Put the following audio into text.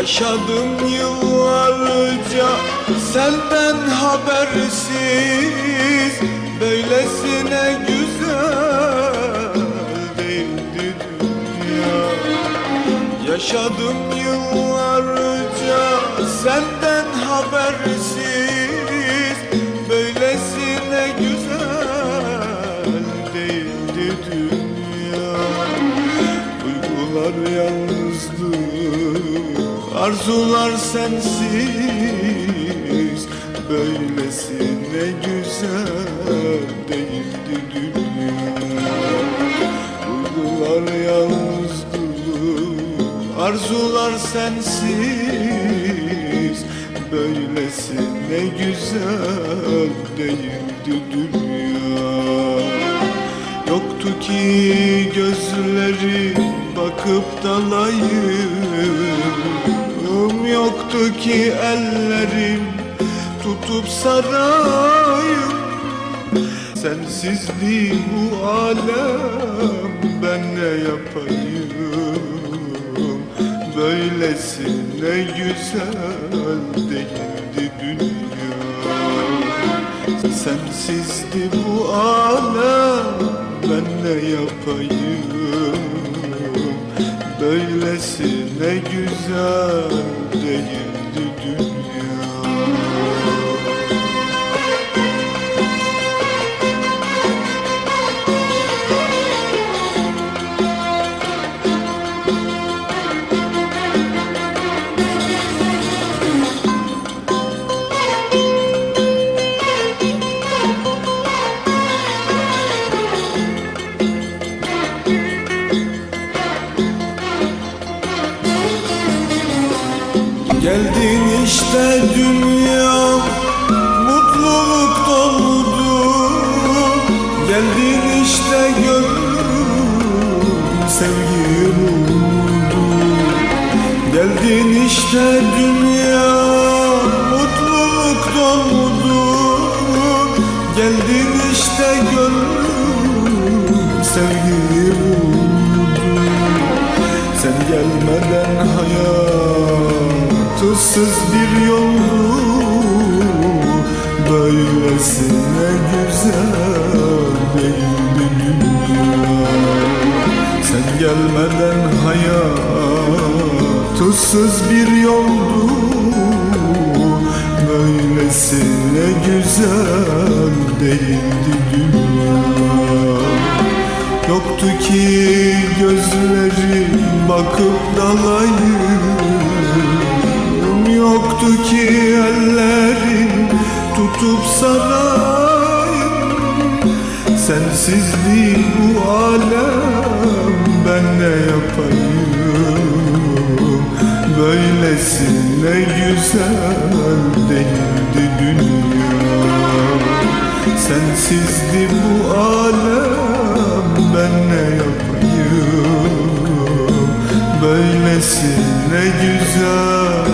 Yaşadım yıllarca senden habersiz. Böylesine güzel değildi dünya. Yaşadım yıllarca senden habersiz. Böylesine güzel değildi dünya Arzular sensiz Böylesine güzel değildi dünya. Duygular yalnızdı Arzular sensiz Böylesine güzel değildi dünya. Yoktu ki gözleri bakıp dalayım Yoktu ki ellerim. Tutup sarayım. Sensizliği bu alem. Ben ne yapayım? Böylesine güzel değildi dünya. Sensizdi bu alem. Ben ne yapayım Böylesine güzel değildi dünya Geldin işte dünya mutluluk doldu Geldin işte gönlüm sevgi buldu Geldin işte dünya mutluluk doldu Geldin işte gönlüm sevgi buldu sen gelmeden hayat ıssız bir yoldu. Böylesine güzel değildi dünya. Sen gelmeden hayat ıssız bir yoldu. Böylesine güzel değildi dünya. Yoktu ki gözleri bakıp dalayım Yoktu ki ellerin tutup sarayım. Sensizliği bu alem ben ne yapayım? Böylesine güzel değildi dünya. Sensizdi bu alem ben ne yapayım? Böylesine güzel